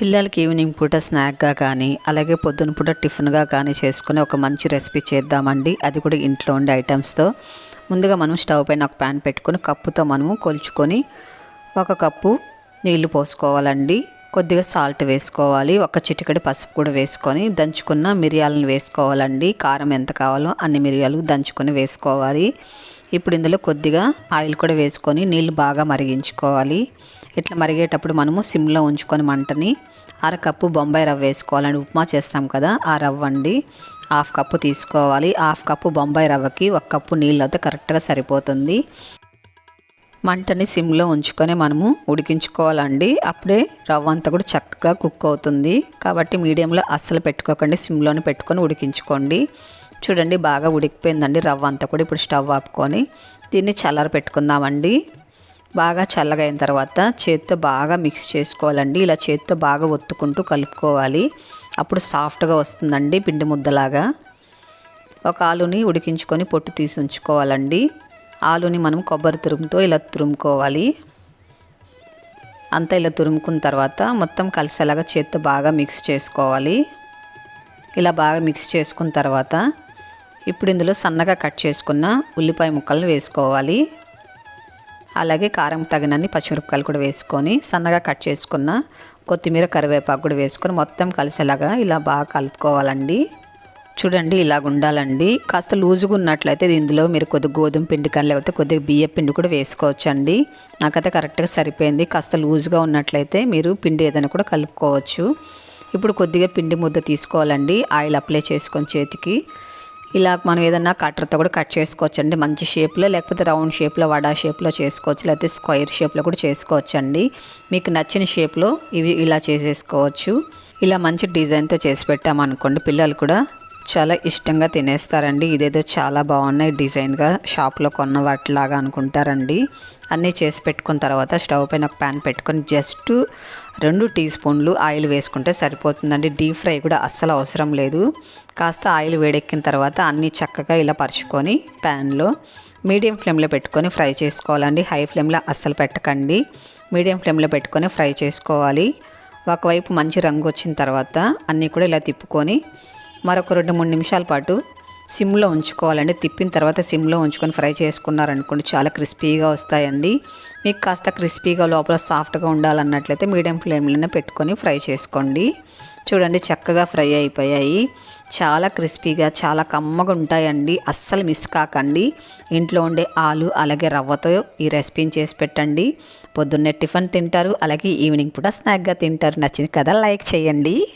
పిల్లలకి ఈవినింగ్ పూట స్నాక్గా కానీ అలాగే పొద్దున పూట టిఫిన్గా కానీ చేసుకుని ఒక మంచి రెసిపీ చేద్దామండి. అది కూడా ఇంట్లో ఉండే ఐటమ్స్తో. ముందుగా మనం స్టవ్ పైన ఒక ప్యాన్ పెట్టుకొని కప్పుతో మనము కొలుచుకొని ఒక కప్పు నీళ్ళు పోసుకోవాలండి. కొద్దిగా సాల్ట్ వేసుకోవాలి. ఒక చిటికడి పసుపు కూడా వేసుకొని దంచుకున్న మిరియాలను వేసుకోవాలండి. కారం ఎంత కావాలో అన్ని మిరియాలు దంచుకొని వేసుకోవాలి. ఇప్పుడు ఇందులో కొద్దిగా ఆయిల్ కూడా వేసుకొని నీళ్ళు బాగా మరిగించుకోవాలి. ఇట్లా మరిగేటప్పుడు మనము సిమ్లో ఉంచుకొని మంటని అరకప్పు బొంబాయి రవ్వ వేసుకోవాలని ఉప్మా చేస్తాం కదా ఆ రవ్వ అండి. హాఫ్ కప్పు తీసుకోవాలి. హాఫ్ కప్పు బొంబాయి రవ్వకి ఒక కప్పు నీళ్ళు అయితే కరెక్ట్గా సరిపోతుంది. మంటని సిమ్లో ఉంచుకొని మనము ఉడికించుకోవాలండి. అప్పుడే రవ్వ అంతా కూడా చక్కగా కుక్ అవుతుంది. కాబట్టి మీడియంలో అస్సలు పెట్టుకోకండి. సిమ్లోనే పెట్టుకొని ఉడికించుకోండి. చూడండి బాగా ఉడికిపోయిందండి రవ్వ అంతా కూడా. ఇప్పుడు స్టవ్ ఆపుకొని దీన్ని చల్లర పెట్టుకుందామండి. బాగా చల్లగా అయిన తర్వాత చేత్తో బాగా మిక్స్ చేసుకోవాలండి. ఇలా చేత్తో బాగా ఒత్తుకుంటూ కలుపుకోవాలి. అప్పుడు సాఫ్ట్గా వస్తుందండి పిండి ముద్దలాగా. ఒక ఆలుని ఉడికించుకొని పొట్టు తీసి ఉంచుకోవాలండి. ఆలుని మనం కొబ్బరి తురుముతో ఇలా తురుముకోవాలి. అంతా ఇలా తురుముకున్న తర్వాత మొత్తం కలిసేలాగా చేత్తో బాగా మిక్స్ చేసుకోవాలి. ఇలా బాగా మిక్స్ చేసుకున్న తర్వాత ఇప్పుడు ఇందులో సన్నగా కట్ చేసుకున్న ఉల్లిపాయ ముక్కలను వేసుకోవాలి. అలాగే కారం తగినన్ని పచ్చిమిరపకాయలు కూడా వేసుకొని సన్నగా కట్ చేసుకున్న కొత్తిమీర కరివేపాకు కూడా వేసుకొని మొత్తం కలిసేలాగా ఇలా బాగా కలుపుకోవాలండి. చూడండి ఇలాగ ఉండాలండి. కాస్త లూజుగా ఉన్నట్లయితే ఇందులో మీరు కొద్దిగా గోధుమ పిండి కానీ లేకపోతే కొద్దిగా బియ్య పిండి కూడా వేసుకోవచ్చండి. నాకైతే కరెక్ట్గా సరిపోయింది. కాస్త లూజుగా ఉన్నట్లయితే మీరు పిండి ఏదైనా కూడా కలుపుకోవచ్చు. ఇప్పుడు కొద్దిగా పిండి ముద్ద తీసుకోవాలండి. ఆయిల్ అప్లై చేసుకొని చేతికి. ఇలా మనం ఏదన్నా కట్టర్తో కూడా కట్ చేసుకోవచ్చు అండి మంచి షేప్లో లేకపోతే రౌండ్ షేప్లో వడా షేప్లో చేసుకోవచ్చు లేకపోతే స్క్వైర్ షేప్లో కూడా చేసుకోవచ్చు అండి మీకు నచ్చిన షేప్లో ఇవి ఇలా చేసేసుకోవచ్చు. ఇలా మంచి డిజైన్తో చేసి పెట్టామనుకోండి పిల్లలు కూడా చాలా ఇష్టంగా తినేస్తారండి. ఇదేదో చాలా బాగున్నాయి డిజైన్గా. షాప్లో కొన్న వాటిలాగా అనుకుంటారండి. అన్నీ చేసి పెట్టుకున్న తర్వాత స్టవ్ పైన ఒక ప్యాన్ పెట్టుకొని జస్ట్ రెండు టీ స్పూన్లు ఆయిల్ వేసుకుంటే సరిపోతుందండి. డీప్ ఫ్రై కూడా అస్సలు అవసరం లేదు. కాస్త ఆయిల్ వేడెక్కిన తర్వాత అన్నీ చక్కగా ఇలా పరుచుకొని ప్యాన్లో మీడియం ఫ్లేమ్లో పెట్టుకొని ఫ్రై చేసుకోవాలండి. హై ఫ్లేమ్లో అస్సలు పెట్టకండి. మీడియం ఫ్లేమ్లో పెట్టుకొని ఫ్రై చేసుకోవాలి. ఒకవైపు మంచి రంగు వచ్చిన తర్వాత అన్నీ కూడా ఇలా తిప్పుకొని మరొక రెండు మూడు నిమిషాల పాటు సిమ్లో ఉంచుకోవాలండి. తిప్పిన తర్వాత సిమ్లో ఉంచుకొని ఫ్రై చేసుకున్నారనుకోండి చాలా క్రిస్పీగా వస్తాయండి. మీకు కాస్త క్రిస్పీగా లోపల సాఫ్ట్గా ఉండాలన్నట్లయితే మీడియం ఫ్లేమ్లోనే పెట్టుకొని ఫ్రై చేసుకోండి. చూడండి చక్కగా ఫ్రై అయిపోయాయి. చాలా క్రిస్పీగా చాలా కమ్మగా ఉంటాయండి. అస్సలు మిస్ కాకండి. ఇంట్లో ఉండే ఆలు అలాగే రవ్వతో ఈ రెసిపీని చేసి పెట్టండి. పొద్దున్నే టిఫిన్ తింటారు అలాగే ఈవినింగ్ పూట స్నాక్గా తింటారు. నచ్చింది కదా లైక్ చేయండి.